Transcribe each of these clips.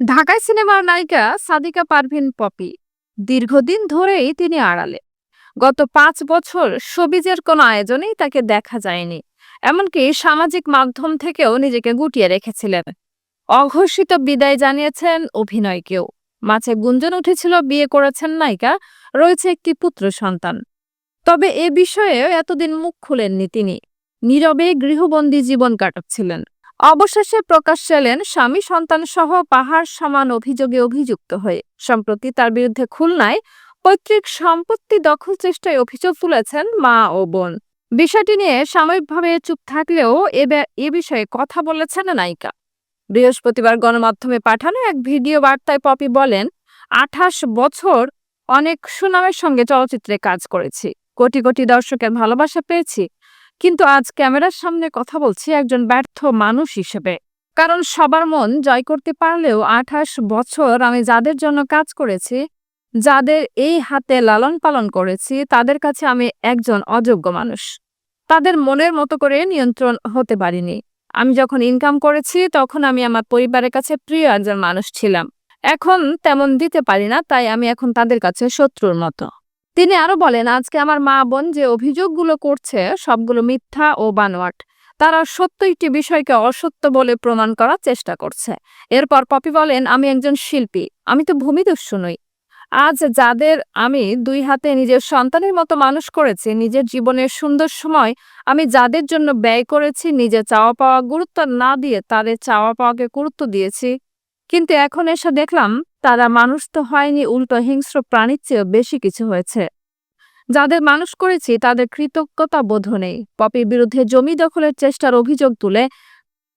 ঢাকায় সিনেমার নায়িকা সাদিকা পারভিন পপি দীর্ঘদিন ধরেই তিনি আড়ালে। গত পাঁচ বছর সবিজের কোনো আয়োজনেই তাকে দেখা যায়নি, এমনকি সামাজিক মাধ্যম থেকেও নিজেকে গুটিয়ে রেখেছিলেন। অঘোষিত বিদায় জানিয়েছেন অভিনয়কেও। মাঝে গুঞ্জন উঠেছিল, বিয়ে করেছেন নায়িকা, রয়েছে একটি পুত্র সন্তান। তবে এ বিষয়ে এতদিন মুখ খুলেননি তিনি। নীরবে গৃহবন্দী জীবন কাটাচ্ছিলেন। অবশেষে প্রকাশ এলেন স্বামী সন্তান সহ পাহাড় সমান অভিযোগে অভিযুক্ত হয়ে। সম্প্রতি তার বিরুদ্ধে খুলনায় পৈতৃক সম্পত্তি দখল চেষ্টায় অভিযোগ তুলেছেন মা ও বোন। বিষয়টি নিয়ে সাময়িকভাবে চুপ থাকলেও এ বিষয়ে কথা বলেছেন নায়িকা। বৃহস্পতিবার গণমাধ্যমে পাঠানো এক ভিডিও বার্তায় পপি বলেন, আঠাশ বছর অনেক সুনামের সঙ্গে চলচ্চিত্রে কাজ করেছি। কোটি কোটি দর্শকের ভালোবাসা পেয়েছি। কিন্তু আজ ক্যামেরার সামনে কথা বলছি একজন ব্যর্থ মানুষ হিসেবে। কারণ সবার মন জয় করতে পারলেও আঠাশ বছর আমি যাদের জন্য কাজ করেছি, যাদের এই হাতে লালন পালন করেছি, তাদের কাছে আমি একজন অযোগ্য মানুষ। তাদের মনের মতো করে নিয়ন্ত্রণ হতে পারিনি। আমি যখন ইনকাম করেছি, তখন আমি আমার পরিবারের কাছে প্রিয় একজন মানুষ ছিলাম। এখন তেমন দিতে পারি না, তাই আমি এখন তাদের কাছে শত্রুর মতো। তিনি আরও বলেন, আজকে আমার মা বোন যে অভিযোগগুলো করছে সবগুলো মিথ্যা ও বানোয়াট। তারা সত্য একটি বিষয়কে অসত্য বলে প্রমাণ করার চেষ্টা করছে। এরপর পপি বলেন, আমি একজন শিল্পী, আমি তো ভূমিদস্যু নই। আজ যাদের আমি দুই হাতে নিজের সন্তানের মতো মানুষ করেছি, নিজের জীবনের সুন্দর সময় আমি যাদের জন্য ব্যয় করেছি, নিজের চাওয়া পাওয়া গুরুত্ব না দিয়ে তাদের চাওয়া পাওয়াকে গুরুত্ব দিয়েছি কিন্তু এখন এসে দেখলাম, তারা মানুষ তো হয়নি, উল্টো হিংস্র প্রাণীর চেয়েও বেশি কিছু হয়েছে। যাদের মানুষ করেছি, তাদের কৃতজ্ঞতা বোধ নেই। পপির বিরুদ্ধে জমি দখলের চেষ্টার অভিযোগ তুলে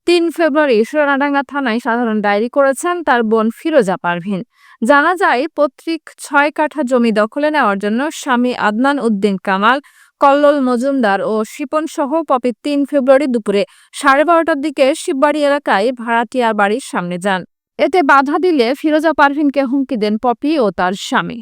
তিন ফেব্রুয়ারি সোনাডাঙ্গা থানায় সাধারণ ডায়েরি করেছেন তার বোন ফিরোজা পারভিন। জানা যায় পত্রিক ছয় কাঠা জমি দখলে নেওয়ার জন্য স্বামী আদনান উদ্দিন কামাল, কল্লোল মজুমদার ও শিপন সহ পপি তিন ফেব্রুয়ারি দুপুরে সাড়ে বারোটার দিকে শিববাড়ি এলাকায় ভাড়াটিয়ার বাড়ির সামনে যান। এতে বাধা দিলে ফিরোজা পারভিনকে হুমকি দেন পপি ও তার স্বামী।